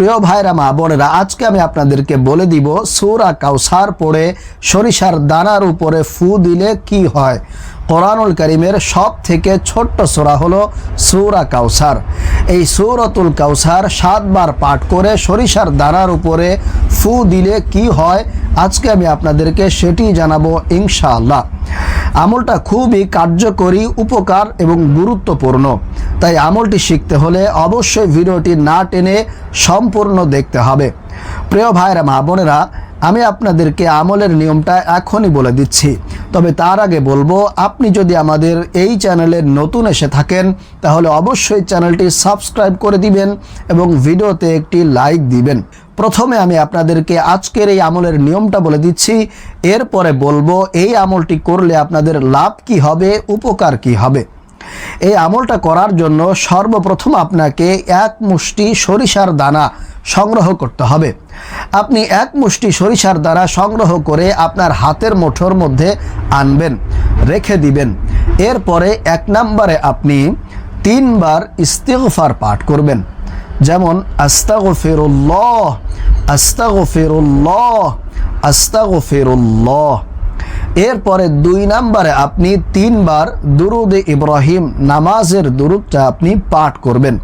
প্রিয় ভাইরা, মা বোনেরা, আজকে আমি আপনাদেরকে বলে দিব, সূরা কাউসার পড়ে সরিষার দানার উপরে ফু দিলে কি হয়? কোরআনুল করিমের সব থেকে ছোট্ট সূরা হলো সূরা কাউসার এই সূরাতুল কাউসার সাতবার পাঠ করে সরিষার দানার উপরে ফু দিলে কি হয়? আজকে আমি আপনাদেরকে সেটি জানাব ইনশাআল্লাহ। আমলটা খুবই কার্যকরী, উপকার এবং গুরুত্বপূর্ণ। তাই আমলটি শিখতে হলে অবশ্যই ভিডিওটি না টেনে সম্পূর্ণ দেখতে হবে। প্রিয় ভাইরা মা বোনেরা, আমি আপনাদেরকে আমলের নিয়মটা এখনই বলে দিচ্ছি। তবে তার আগে বলব, আপনি যদি আমাদের এই চ্যানেলে নতুন এসে থাকেন, তাহলে অবশ্যই চ্যানেলটি সাবস্ক্রাইব করে দিবেন এবং ভিডিওতে একটি লাইক দিবেন। প্রথমে আমি আপনাদেরকে আজকের এই আমলের নিয়মটা বলে দিচ্ছি। এরপরে বলব, এই আমলটি করলে আপনাদের লাভ কি হবে, উপকার কি হবে? এই আমলটা করার জন্য সর্বপ্রথম আপনাকে এক মুষ্টি সরিষার দানা সংগ্রহ করতে হবে। আপনি এক মুষ্টি সরিষার দ্বারা সংগ্রহ করে আপনার হাতের মুঠোর মধ্যে আনবেন, রেখে দিবেন। এরপরে এক নম্বরে আপনি তিনবার ইস্তেগফার পাঠ করবেন। যেমন, আস্তাগফিরুল্লাহ আস্তাগফিরুল্লাহ আস্তাগফিরুল্লাহ। এরপরে দুই নম্বরে আপনি তিনবার দুরুদ ইব্রাহিম নামাজের দুরুদটা আপনি পাঠ করবেন।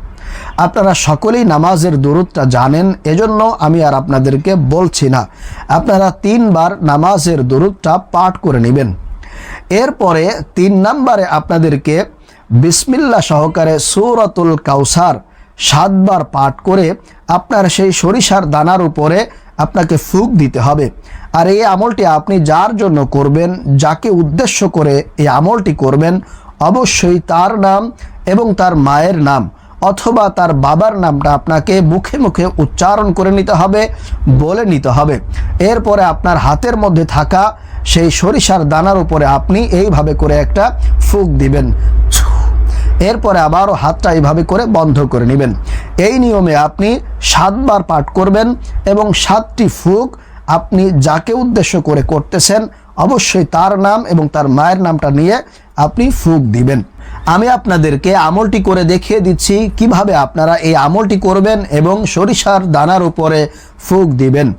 আপনারা সকলেই নামাজের দুরুদটা জানেন, এজন্য আমি আর আপনাদেরকে বলছি না। আপনারা তিনবার নামাজের দুরুদটা পাঠ করে নেবেন। এরপরে তিন নম্বরে আপনাদেরকে বিসমিল্লা সহকারে সৌরতুল কাউসার সাতবার পাঠ করে আপনার সেই সরিষার দানার উপরে আপনাকে ফুক দিতে হবে। আর এই আমলটি আপনি যার জন্য করবেন, যাকে উদ্দেশ্য করে এই আমলটি করবেন, অবশ্যই তার নাম এবং তার মায়ের নাম। অথবা তার বাবার নামটা আপনাকে মুখে মুখে উচ্চারণ করে নিতে হবে, বলে নিতে হবে। এরপরে আপনার হাতের মধ্যে থাকা সেই সরিষার দানার উপরে আপনি এইভাবে করে একটা ফুক দিবেন। এরপরে আবারও হাতটা এইভাবে করে বন্ধ করে নেবেন। এই নিয়মে আপনি সাতবার পাঠ করবেন এবং সাতটি ফুক আপনি যাকে উদ্দেশ্য করে করতেছেন, অবশ্যই তার নাম এবং তার মায়ের নামটা নিয়ে আপনি ফুক দিবেন। আমি আপনাদেরকে আমলটি করে দেখিয়ে দিচ্ছি কীভাবে আপনারা এই আমলটি করবেন এবং সরিষার দানার উপরে ফুক দিবেন।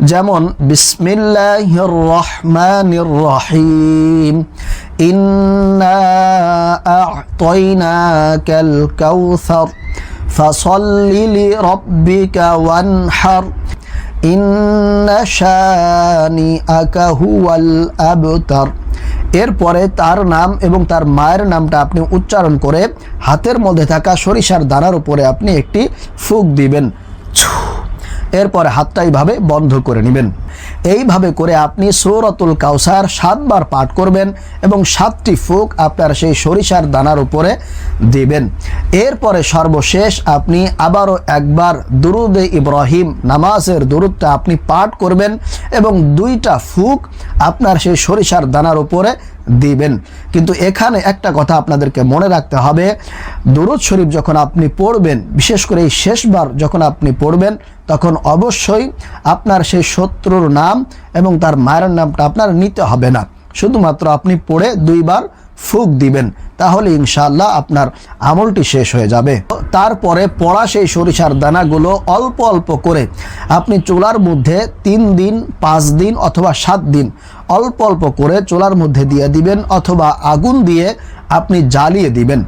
যেমন বিসমিল্লাহির রহমানির রহিম ইন্না আ'তাইনাকাল কাউসার। ফাসাল্লি লিরাব্বিকা ওয়ানহার। ইন্না শানিআকা হুয়াল আবতার। এরপরে তার নাম এবং তার মায়ের নামটা আপনি উচ্চারণ করে হাতের মধ্যে থাকা সরিষার দানার উপরে আপনি একটি ফুক দিবেন। এরপরে হাতটা এইভাবে বন্ধ করে নেবেন। এইভাবে করে আপনি সৌরতুল কাউসার সাতবার পাঠ করবেন এবং সাতটি ফুক আপনার সেই সরিষার দানার উপরে দিবেন। এরপরে সর্বশেষ আপনি আবারও একবার দুরুদে ইব্রাহিম নামাজের দুরুদটা আপনি পাঠ করবেন এবং দুইটা ফুক আপনার সেই সরিষার দানার উপরে দিবেন। কিন্তু এখানে একটা কথা আপনাদেরকে মনে রাখতে হবে, দরুদ শরীফ যখন আপনি পড়বেন, বিশেষ করে এই শেষবার যখন আপনি পড়বেন, তখন অবশ্যই আপনার সেই শত্রুর নাম এবং তার মায়ের নামটা আপনার নিতে হবে না। শুধুমাত্র আপনি পড়ে দুইবার ফুক দিবেন। তাহলে ইনশাআল্লাহ আপনার আমলটি শেষ হয়ে যাবে। তারপরে পড়া সেই সরিষার দানাগুলো অল্প অল্প করে আপনি চুলার মধ্যে তিন দিন, পাঁচ দিন অথবা সাত দিন অল্প অল্প করে চুলার মধ্যে দিয়ে দিবেন অথবা আগুন দিয়ে আপনি জ্বালিয়ে দিবেন।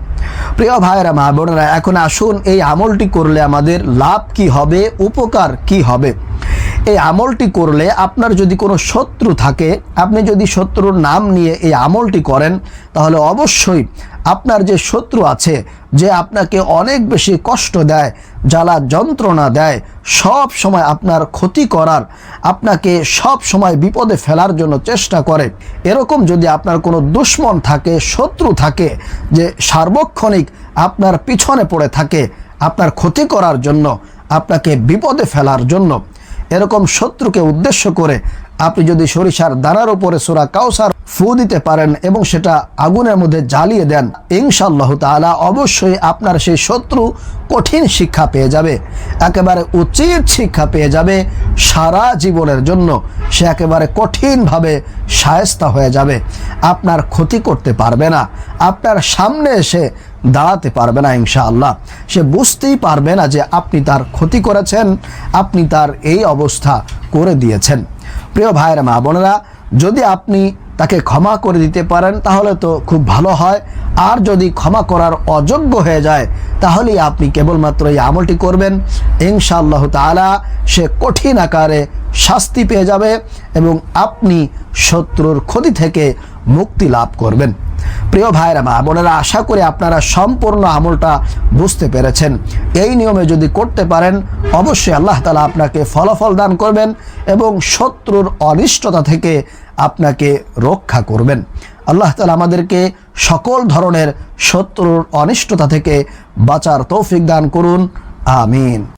প্রিয় ভাইয়েরা, মা বোনেরা, এখন আসুন এই আমলটি করলে আমাদের লাভ কি হবে, উপকার কি হবে? এই আমলটি করলে আপনার যদি কোনো শত্রু থাকে, আপনি যদি শত্রুর নাম নিয়ে এই আমলটি করেন, তাহলে অবশ্যই আপনার যে শত্রু আছে, যে আপনাকে অনেক বেশি কষ্ট দেয়, জ্বালা যন্ত্রণা দেয়, সব সময় আপনার ক্ষতি করার, আপনাকে সব সময় বিপদে ফেলার জন্য চেষ্টা করে। এরকম যদি আপনার কোনো দুশ্মন থাকে, শত্রু থাকে, যে সার্বক্ষণিক আপনার পিছনে পড়ে থাকে, আপনার ক্ষতি করার জন্য, আপনাকে বিপদে ফেলার জন্য এরকম শত্রুকে উদ্দেশ্য করে আপনি যদি সরিষার দানার উপরে সোরা কাউসার ফু দিতে পারেন এবং সেটা আগুনের মধ্যে জ্বালিয়ে দেন, ইনশাআল্লাহ তাআলা অবশ্যই আপনার সেই শত্রু কঠিন শিক্ষা পেয়ে যাবে, একেবারে উচিত শিক্ষা পেয়ে যাবে সারা জীবনের জন্য, সে একেবারে কঠিনভাবে সায়স্তা হয়ে যাবে, আপনার ক্ষতি করতে পারবে না, আপনার সামনে এসে দাঁড়াতে পারবে না ইনশাআল্লাহ, সে বুঝতেই পারবে না যে আপনি তার ক্ষতি করেছেন, আপনি তার এই অবস্থা করে দিয়েছেন। প্রিয় ভাইয়ের, মা বোনেরা, যদি আপনি তাকে ক্ষমা করে দিতে পারেন, তাহলে তো খুব ভালো হয়। আর যদি ক্ষমা করার অযোগ্য হয়ে যায়, তাহলেই আপনি কেবলমাত্র এই আমলটি করবেন। ইনশাআল্লাহ তাআলা সে কঠিন আকারে শাস্তি পেয়ে যাবে এবং আপনি শত্রুর ক্ষতি থেকে মুক্তি লাভ করবেন। প্রিয় ভাইরা মা বোনেরা, আশা করি আপনারা সম্পূর্ণ আমলটা বুঝতে পেরেছেন। এই নিয়মে যদি করতে পারেন, অবশ্যই আল্লাহ তালা আপনাকে ফলাফল দান করবেন এবং শত্রুর অনিষ্টতা থেকে আপনাকে রক্ষা করবেন। আল্লাহ তালা আমাদেরকে সকল ধরনের শত্রুর অনিষ্টতা থেকে বাঁচার তৌফিক দান করুন। আমিন।